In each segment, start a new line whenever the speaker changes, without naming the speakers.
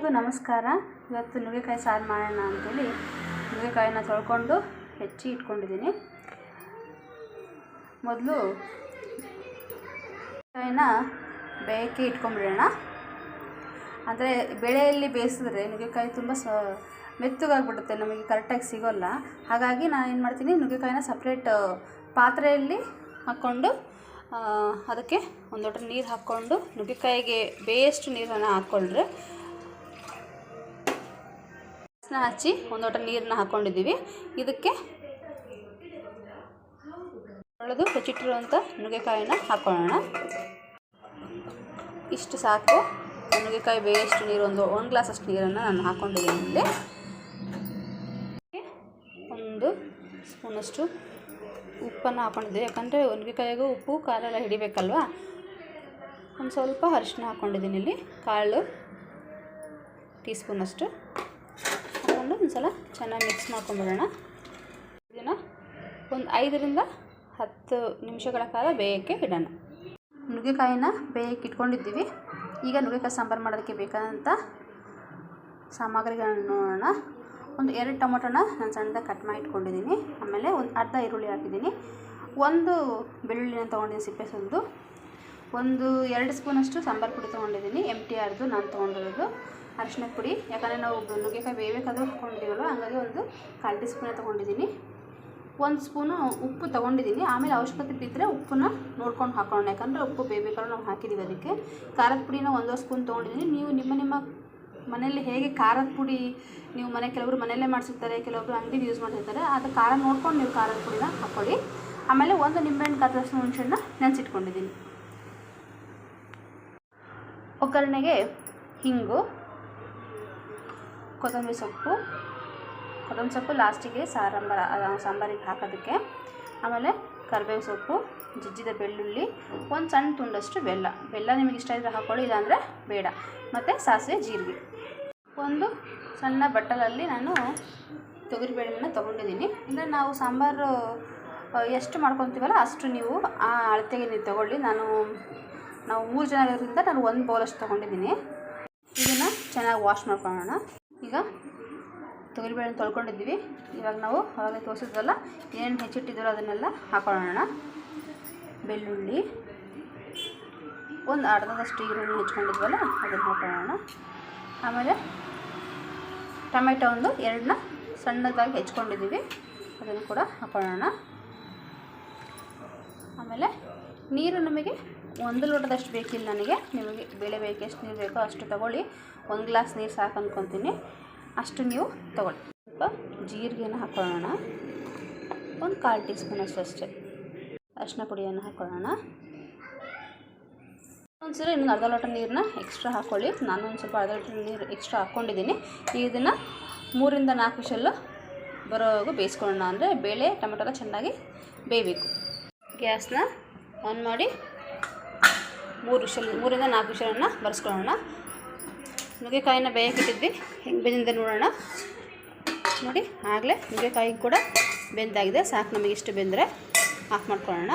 ಎಲ್ಲರಿಗೂ ನಮಸ್ಕಾರ. ಇವತ್ತು ನುಗ್ಗೆಕಾಯಿ ಸಾರು ಮಾಡೋಣ ಅಂತೇಳಿ ನುಗ್ಗೆಕಾಯಿನ ತೊಳ್ಕೊಂಡು ಹೆಚ್ಚಿ ಇಟ್ಕೊಂಡಿದ್ದೀನಿ. ಮೊದಲು ಕಾಯಿನ ಬೇಯಕ್ಕೆ ಇಟ್ಕೊಂಡ್ಬಿಡೋಣ. ಅಂದರೆ ಬೆಳೆಯಲ್ಲಿ ಬೇಯಿಸಿದ್ರೆ ನುಗ್ಗೆಕಾಯಿ ತುಂಬ ಸ, ಮೆತ್ತಗಾಗ್ಬಿಡುತ್ತೆ, ನಮಗೆ ಕರೆಕ್ಟಾಗಿ ಸಿಗೋಲ್ಲ. ಹಾಗಾಗಿ ನಾನು ಏನು ಮಾಡ್ತೀನಿ, ನುಗ್ಗೆಕಾಯಿನ ಸಪ್ರೇಟ್ ಪಾತ್ರೆಯಲ್ಲಿ ಹಾಕ್ಕೊಂಡು ಅದಕ್ಕೆ ಒಂದು ಲೋಟ ನೀರು ಹಾಕ್ಕೊಂಡು, ನುಗ್ಗೆಕಾಯಿಗೆ ಬೇಯಷ್ಟು ನೀರನ್ನು ಹಾಕ್ಕೊಂಡ್ರೆ ಗ್ಯಾಸ್ನ ಹಚ್ಚಿ ಒಂದು ಲೋಟ ನೀರನ್ನ ಹಾಕ್ಕೊಂಡಿದ್ದೀವಿ ಇದಕ್ಕೆ ಒಳ್ಳೆದು ಹೆಚ್ಚಿಟ್ಟಿರುವಂಥ ನುಗ್ಗೆಕಾಯಿನ ಹಾಕ್ಕೊಳ್ಳೋಣ ಇಷ್ಟು ಸಾಕು. ನುಗ್ಗೆಕಾಯಿ ಬೇಯಷ್ಟು ನೀರು, ಒಂದು ಒಂದು ಗ್ಲಾಸಷ್ಟು ನೀರನ್ನು ನಾನು ಹಾಕ್ಕೊಂಡಿದ್ದೀನಿ ಇಲ್ಲಿ ಒಂದು ಸ್ಪೂನಷ್ಟು ಉಪ್ಪನ್ನು ಹಾಕ್ಕೊಂಡಿದ್ದೀವಿ ಯಾಕಂದರೆ ನುಗ್ಗೆಕಾಯಿಗೂ ಉಪ್ಪು ಖಾರ ಎಲ್ಲ ಹಿಡಿಬೇಕಲ್ವಾ? ಒಂದು ಸ್ವಲ್ಪ ಅರಿಶಿನ ಹಾಕ್ಕೊಂಡಿದ್ದೀನಿ ಇಲ್ಲಿ. ಕಾಳು ಟೀ ಸ್ಪೂನಷ್ಟು ಹಾಕ್ಕೊಂಡು ಒಂದು ಸಲ ಚೆನ್ನಾಗಿ ಮಿಕ್ಸ್ ಮಾಡ್ಕೊಂಬಿಡೋಣ ಇದನ್ನು ಒಂದು ಐದರಿಂದ ಹತ್ತು ನಿಮಿಷಗಳ ಕಾಲ ಬೇಯಕ್ಕೆ ಇಡೋಣ. ನುಗ್ಗೆಕಾಯಿನ ಬೇಯಕ್ಕೆ ಇಟ್ಕೊಂಡಿದ್ದೀವಿ. ಈಗ ನುಗ್ಗೆಕಾಯಿ ಸಾಂಬಾರು ಮಾಡೋದಕ್ಕೆ ಬೇಕಾದಂಥ ಸಾಮಗ್ರಿಗಳನ್ನ ನೋಡೋಣ. ಒಂದು ಎರಡು ಟೊಮೊಟೊನ ನಾನು ಸಣ್ಣದಾಗಿ ಕಟ್ ಮಾಡಿ ಇಟ್ಕೊಂಡಿದ್ದೀನಿ. ಆಮೇಲೆ ಒಂದು ಅರ್ಧ ಈರುಳ್ಳಿ ಹಾಕಿದ್ದೀನಿ. ಒಂದು ಬೆಳ್ಳುಳ್ಳಿನ ತೊಗೊಂಡಿದ್ದೀನಿ ಸಿಪ್ಪೆ ಸುಲಿದು ಒಂದು ಎರಡು ಸ್ಪೂನಷ್ಟು ಸಾಂಬಾರು ಪುಡಿ ತೊಗೊಂಡಿದ್ದೀನಿ. ಎಂ ಟಿ ಆರ್ದು ನಾನು ತೊಗೊಂಡಿರೋದು. ಅರಿಶಿನ ಪುಡಿ. ಯಾಕಂದರೆ ನಾವು ನುಗ್ಗೆಕಾಯಿ ಬೇಯಬೇಕಾದ್ರೂ ಹಾಕ್ಕೊಂಡಿದ್ದೀವಲ್ಲ ಹಾಗಾಗಿ ಒಂದು ಕಾಲು ಟೀ ಸ್ಪೂನೇ ತೊಗೊಂಡಿದ್ದೀನಿ. ಒಂದು ಸ್ಪೂನು ಉಪ್ಪು ತೊಗೊಂಡಿದ್ದೀನಿ. ಆಮೇಲೆ ಅವಶ್ಯಕತೆ ಬಿದ್ದರೆ ಉಪ್ಪನ್ನ ನೋಡ್ಕೊಂಡು ಹಾಕೋಣ ಯಾಕಂದರೆ ಉಪ್ಪು ಬೇಯಬೇಕಾದ್ರೂ ನಾವು ಹಾಕಿದ್ದೀವಿ ಅದಕ್ಕೆ. ಖಾರದ ಪುಡಿನ ಒಂದೂವರೆ ಸ್ಪೂನ್ ತೊಗೊಂಡಿದ್ದೀನಿ. ನೀವು ನಿಮ್ಮ ನಿಮ್ಮ ಮನೆಯಲ್ಲಿ ಹೇಗೆ ಖಾರದ ಪುಡಿ ನೀವು ಮನೆ ಕೆಲವರು ಮನೆಯಲ್ಲೇ ಮಾಡಿಸಿರ್ತಾರೆ ಕೆಲವೊಬ್ರು ಅಂಗಡಿಗೆ ಯೂಸ್ ಮಾಡಿರ್ತಾರೆ ಅದು ಖಾರ ನೋಡ್ಕೊಂಡು ನೀವು ಖಾರದ ಪುಡಿನ ಹಾಕ್ಕೊಳ್ಳಿ ಆಮೇಲೆ ಒಂದು ನಿಂಬೆಹಣ್ಣು ಕತ್ತರಿಸಿದ ಹುಣಸೆಹಣ್ಣು ನೆನೆಸಿಟ್ಕೊಂಡಿದ್ದೀನಿ. ಒಗ್ಗರಣೆಗೆ ಹಿಂಗು ಕೊತ್ತಂಬರಿ ಸೊಪ್ಪು ಕೊತ್ತಂಬರಿ ಸೊಪ್ಪು ಲಾಸ್ಟಿಗೆ ಸಾರಂಬರ ಸಾಂಬಾರಿಗೆ ಹಾಕೋದಕ್ಕೆ. ಆಮೇಲೆ ಕರಿಬೇವು ಸೊಪ್ಪು, ಜಜ್ಜಿದ ಬೆಳ್ಳುಳ್ಳಿ, ಒಂದು ಸಣ್ಣ ತುಂಡಷ್ಟು ಬೆಲ್ಲ. ಬೆಲ್ಲ ನಿಮಗೆ ಇಷ್ಟ ಇದ್ದರೆ ಹಾಕ್ಕೊಳ್ಳಿ, ಇಲ್ಲಾಂದರೆ ಬೇಡ. ಮತ್ತು ಸಾಸಿವೆ, ಜೀರಿಗೆ. ಒಂದು ಸಣ್ಣ ಬಟ್ಟಲಲ್ಲಿ ನಾನು ತೊಗರಿಬೇಳೆನ ತೊಗೊಂಡಿದ್ದೀನಿ. ಅಂದರೆ ನಾವು ಸಾಂಬಾರು ಎಷ್ಟು ಮಾಡ್ಕೊತೀವಲ್ಲ, ಅಷ್ಟು ನೀವು ಆ ಅಳತೆಗೆ ನೀವು ತೊಗೊಳ್ಳಿ. ನಾನು, ನಾವು ಮೂರು ಜನ ಇರೋದ್ರಿಂದ ನಾನು ಒಂದು ಬೌಲಷ್ಟು ತೊಗೊಂಡಿದ್ದೀನಿ. ಇದನ್ನು ಚೆನ್ನಾಗಿ ವಾಶ್ ಮಾಡ್ಕೊಳ್ಳೋಣ. ಈಗ ತೊಗರಿಬೇಳೆನ ತೊಳ್ಕೊಂಡಿದ್ದೀವಿ. ಇವಾಗ ನಾವು ಅವಾಗಲೇ ತೋರಿಸಿದ್ವಲ್ಲ ಏನು ಹೆಚ್ಚಿಟ್ಟಿದ್ದೀರೋ ಅದನ್ನೆಲ್ಲ ಹಾಕೊಳ್ಳೋಣ. ಬೆಳ್ಳುಳ್ಳಿ, ಒಂದು ಅರ್ಧದಷ್ಟು ಈರುಳ್ಳಿ ಹೆಚ್ಕೊಂಡಿದ್ವಲ್ಲ ಅದನ್ನು ಹಾಕೊಳ್ಳೋಣ. ಆಮೇಲೆ ಟೊಮೆಟೊ ಒಂದು ಎರಡನ್ನ ಸಣ್ಣದಾಗಿ ಹೆಚ್ಕೊಂಡಿದ್ದೀವಿ ಅದನ್ನು ಕೂಡ ಹಾಕೊಳ್ಳೋಣ. ಆಮೇಲೆ ನೀರು ನಮಗೆ ಒಂದು ಲೋಟದಷ್ಟು ಬೇಕಿಲ್ಲ ನನಗೆ. ನಿಮಗೆ ಬೇಳೆ ಬೇಕು ಎಷ್ಟು ನೀರು ಬೇಕೋ ಅಷ್ಟು ತಗೊಳ್ಳಿ. ಒಂದು ಗ್ಲಾಸ್ ನೀರು ಸಾಕು ಅಂದ್ಕೊತೀನಿ ಅಷ್ಟು ನೀವು ತಗೊಳ್ಳಿ. ಸ್ವಲ್ಪ ಜೀರಿಗೆನ ಹಾಕೊಳ್ಳೋಣ. ಒಂದು ಕಾಲು ಟೀ ಸ್ಪೂನ್ ಅಷ್ಟು. ಅಷ್ಟೇ ಅರಿಶಿನ ಪುಡಿಯನ್ನು ಹಾಕೊಳ್ಳೋಣ. ಒಂದು ಸಲ ಇನ್ನೊಂದು ಅರ್ಧ ಲೋಟ ನೀರನ್ನ ಎಕ್ಸ್ಟ್ರಾ ಹಾಕ್ಕೊಳ್ಳಿ ನಾನು ಒಂದು ಸ್ವಲ್ಪ ಅರ್ಧ ಲೋಟ ನೀರು ಎಕ್ಸ್ಟ್ರಾ ಹಾಕ್ಕೊಂಡಿದ್ದೀನಿ ಇದನ್ನು ಮೂರಿಂದ ನಾಲ್ಕು ವಿಷಲ್ಲು ಬರೋವರೆಗೂ ಬೇಯಿಸ್ಕೊಳ್ಳೋಣ. ಅಂದರೆ ಬೇಳೆ, ಟೊಮೆಟೊ ಚೆನ್ನಾಗಿ ಬೇಯಬೇಕು. ಗ್ಯಾಸ್ನ ಆನ್ ಮಾಡಿ ಮೂರು ವಿಷಲ್, ಮೂರಿಂದ ನಾಲ್ಕು ವಿಷಲನ್ನು ಬರೆಸ್ಕೊಳ್ಳೋಣ. ನುಗ್ಗೆಕಾಯಿನ ಬೇಯಕ್ಕಿಟ್ಟಿದ್ವಿ ಹೆಂಗೆ ಬೆಂದಿದೆ ನೋಡೋಣ. ನೋಡಿ, ಆಗಲೇ ನುಗ್ಗೆಕಾಯಿ ಕೂಡ ಬೆಂದಾಗಿದೆ, ಸಾಕು ನಮಗೆ ಇಷ್ಟು ಬೆಂದರೆ. ಆಫ್ ಮಾಡ್ಕೊಳ್ಳೋಣ.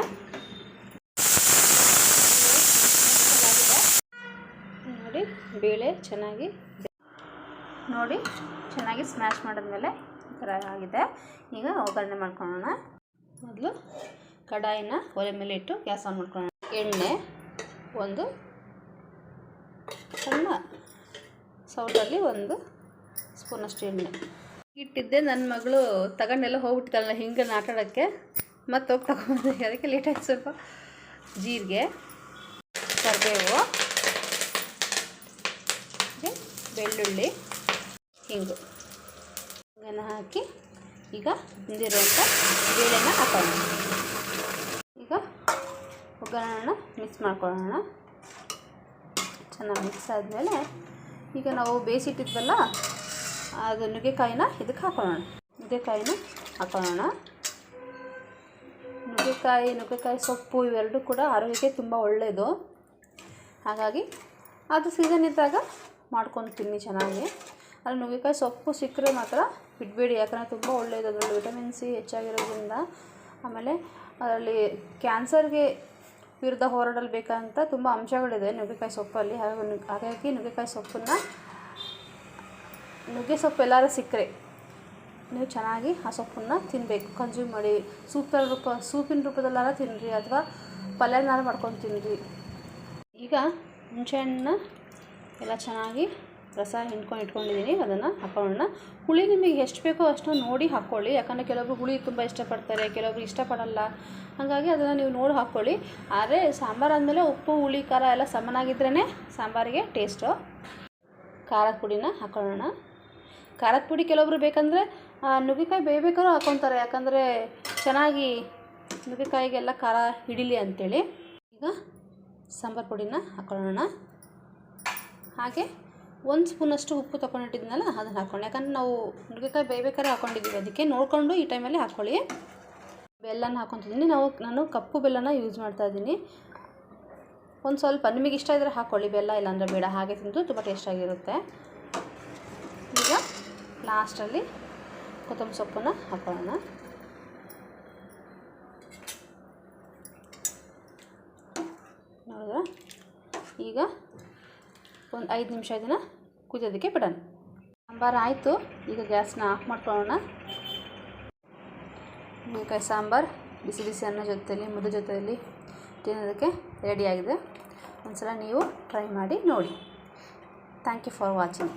ನೋಡಿ, ಬೇಳೆ ಚೆನ್ನಾಗಿ ನೋಡಿ, ಚೆನ್ನಾಗಿ ಸ್ಮ್ಯಾಶ್ ಮಾಡಿದ್ಮೇಲೆ ಈ ಥರ ಆಗಿದೆ. ಈಗ ಒಗ್ಗರಣೆ ಮಾಡ್ಕೊಳ್ಳೋಣ. ಮೊದಲು ಕಡಾಯಿನ ಒಲೆ ಮೇಲೆ ಇಟ್ಟು ಗ್ಯಾಸ್ ಆನ್ ಮಾಡ್ಕೊಳ್ಳೋಣ. ಎಣ್ಣೆ. ಒಂದು ಸಣ್ಣ ಸೌಟಲ್ಲಿ ಒಂದು ಸ್ಪೂನಷ್ಟು ಎಣ್ಣೆ. ಇಟ್ಟಿದ್ದೆ. ನನ್ನ ಮಗಳು ತಗೊಂಡೆಲ್ಲ ಹೋಗ್ಬಿಟ್ಟಿದ್ದಲ್ಲ ಹಿಂಗೆ ಆಟಾಡೋಕ್ಕೆ ಮತ್ತೆ ಹೋಗಿ ತಗೊಂಡೆ ಅದಕ್ಕೆ ಲೇಟ್ ಆಯ್ತು ಸ್ವಲ್ಪ. ಜೀರಿಗೆ, ಕರಿಬೇವು ಬೆಳ್ಳುಳ್ಳಿ, ಹಿಂಗು. ಹಿಂಗನ್ನು ಹಾಕಿ ಈಗ ಬಂದಿರುವಂಥ ಬೇಳೆನ ಹಾಕೋಣ. ಈಗ ಒಗ್ಗರಣೆನ ಮಿಕ್ಸ್ ಮಾಡ್ಕೊಳ್ಳೋಣ. ಚೆನ್ನಾಗಿ ಮಿಕ್ಸ್ ಆದಮೇಲೆ ಈಗ ನಾವು ಬೇಯಿಸಿಟ್ಟಿದ್ವಲ್ಲ, ಅದು ನುಗ್ಗೆಕಾಯಿನ ಇದಕ್ಕೆ ಹಾಕೊಳ್ಳೋಣ. ನುಗ್ಗೆಕಾಯಿನ ಹಾಕೊಳ್ಳೋಣ. ನುಗ್ಗೆಕಾಯಿ ನುಗ್ಗೆಕಾಯಿ ಸೊಪ್ಪು ಇವೆರಡೂ ಕೂಡ ಆರೋಗ್ಯಕ್ಕೆ ತುಂಬ ಒಳ್ಳೆಯದು ಹಾಗಾಗಿ ಅದು ಸೀಸನ್ ಇದ್ದಾಗ ಮಾಡ್ಕೊಂಡು ತಿನ್ನಿ ಚೆನ್ನಾಗಿ. ಅಲ್ಲಿ ನುಗ್ಗೆಕಾಯಿ ಸೊಪ್ಪು ಸಿಕ್ಕರೆ ಮಾತ್ರ ಬಿಡಬೇಡಿ, ಯಾಕಂದರೆ ತುಂಬ ಒಳ್ಳೆಯದು ಅದರಲ್ಲಿ ವಿಟಮಿನ್ ಸಿ ಹೆಚ್ಚಾಗಿರೋದ್ರಿಂದ. ಆಮೇಲೆ ಅದರಲ್ಲಿ ಕ್ಯಾನ್ಸರ್ಗೆ ವಿರುದ್ಧ ಹೋರಾಡಲು ಬೇಕಂತ ತುಂಬ ಅಂಶಗಳಿದೆ. ನುಗ್ಗೆಕಾಯಿ ಸೊಪ್ಪಲ್ಲಿ. ಹಾಗಾಗಿ ಹಾಗಾಗಿ ನುಗ್ಗೆಕಾಯಿ ಸೊಪ್ಪನ್ನು ನುಗ್ಗೆ ಸೊಪ್ಪು ಎಲ್ಲರೂ ಸಿಕ್ಕರೆ ನೀವು ಚೆನ್ನಾಗಿ ಆ ಸೊಪ್ಪನ್ನು ತಿನ್ನಬೇಕು ಕನ್ಸ್ಯೂಮ್ ಮಾಡಿ. ಸೂಪರ್ ರೂಪ ಸೂಪಿನ ರೂಪದಲ್ಲಾರ ತಿನ್ನಿರಿ ಅಥವಾ ಪಲ್ಯನಾರ ಮಾಡ್ಕೊಂಡು ತಿನ್ನಿರಿ ಈಗ ಹುಣಸೆಹಣ್ಣನ್ನ ಎಲ್ಲ ಚೆನ್ನಾಗಿ ರಸ ಹಿಂಡ್ಕೊಂಡು ಇಟ್ಕೊಂಡಿದ್ದೀನಿ. ಅದನ್ನು ಹಾಕೊಳ್ಳೋಣ. ಹುಳಿ ನಿಮಗೆ ಎಷ್ಟು ಬೇಕೋ ಅಷ್ಟು ನೋಡಿ ಹಾಕ್ಕೊಳ್ಳಿ ಯಾಕಂದರೆ ಕೆಲವೊಬ್ರು ಹುಳಿ ತುಂಬ ಇಷ್ಟಪಡ್ತಾರೆ ಕೆಲವೊಬ್ರು ಇಷ್ಟಪಡಲ್ಲ. ಹಾಗಾಗಿ ಅದನ್ನು ನೀವು ನೋಡಿ ಹಾಕ್ಕೊಳ್ಳಿ ಆದರೆ ಸಾಂಬಾರು ಆದಮೇಲೆ ಉಪ್ಪು, ಹುಳಿ, ಖಾರ ಎಲ್ಲ ಸಮನಾಗಿದ್ರೇ ಸಾಂಬಾರಿಗೆ ಟೇಸ್ಟು ಖಾರದ ಪುಡಿನ ಹಾಕೊಳ್ಳೋಣ. ಖಾರದ ಪುಡಿ ಕೆಲವೊಬ್ರು ಬೇಕಂದರೆ ನುಗ್ಗೆಕಾಯಿ ಬೇಯಬೇಕಾದ್ರೂ ಹಾಕ್ಕೊತಾರೆ ಯಾಕಂದರೆ ಚೆನ್ನಾಗಿ ನುಗ್ಗೆಕಾಯಿಗೆಲ್ಲ ಖಾರ ಹಿಡಿಲಿ ಅಂಥೇಳಿ ಈಗ ಸಾಂಬಾರು ಪುಡಿನ ಹಾಕೊಳ್ಳೋಣ. ಹಾಗೆ ಒಂದು ಸ್ಪೂನಷ್ಟು ಉಪ್ಪು ತೊಗೊಂಡಿಟ್ಟಿದ್ನಲ್ಲ ಅದನ್ನು ಹಾಕ್ಕೊಂಡು ಯಾಕಂದ್ರೆ ನಾವು ನುಗ್ಗೆಕಾಯಿ ಬೇಯ್ಬೇಕಾದ್ರೆ ಹಾಕ್ಕೊಂಡಿದ್ದೀವಿ. ಅದಕ್ಕೆ ನೋಡಿಕೊಂಡು ಈ ಟೈಮಲ್ಲಿ ಹಾಕ್ಕೊಳ್ಳಿ. ಬೆಲ್ಲನ ಹಾಕ್ಕೊತಿದ್ದೀನಿ. ನಾವು, ನಾನು ಕಪ್ಪು ಬೆಲ್ಲನ ಯೂಸ್ ಮಾಡ್ತಾ ಇದ್ದೀನಿ. ಒಂದು ಸ್ವಲ್ಪ, ನಿಮಗೆ ಇಷ್ಟ ಇದ್ದರೆ ಹಾಕ್ಕೊಳ್ಳಿ. ಬೆಲ್ಲ ಇಲ್ಲಾಂದರೆ ಬೇಡ. ಹಾಗೆ ತಿಂದು ತುಂಬ ಟೇಸ್ಟಾಗಿರುತ್ತೆ ಈಗ ಲಾಸ್ಟಲ್ಲಿ ಕೊತ್ತಂಬರಿ ಸೊಪ್ಪನ್ನು ಹಾಕೊಳ್ಳೋಣ. ನೋಡಿದ್ರ? ಈಗ ಒಂದು ಐದು ನಿಮಿಷ ಇದನ್ನು ಕುದಿಯೋದಕ್ಕೆ ಬಿಡೋಣ. ಸಾಂಬಾರು ಆಯಿತು. ಈಗ ಗ್ಯಾಸ್ನ ಆಫ್ ಮಾಡ್ಕೊಳ್ಳೋಣ. ನುಗ್ಗೆಕಾಯಿ ಸಾಂಬಾರು ಬಿಸಿ ಬಿಸಿ ಅನ್ನ ಜೊತೆಯಲ್ಲಿ ಮುದ್ದೆ ಜೊತೆಯಲ್ಲಿ ತಿನ್ನೋದಕ್ಕೆ ರೆಡಿಯಾಗಿದೆ ಒಂದ್ಸಲ ನೀವು ಟ್ರೈ ಮಾಡಿ ನೋಡಿ. Thank you for watching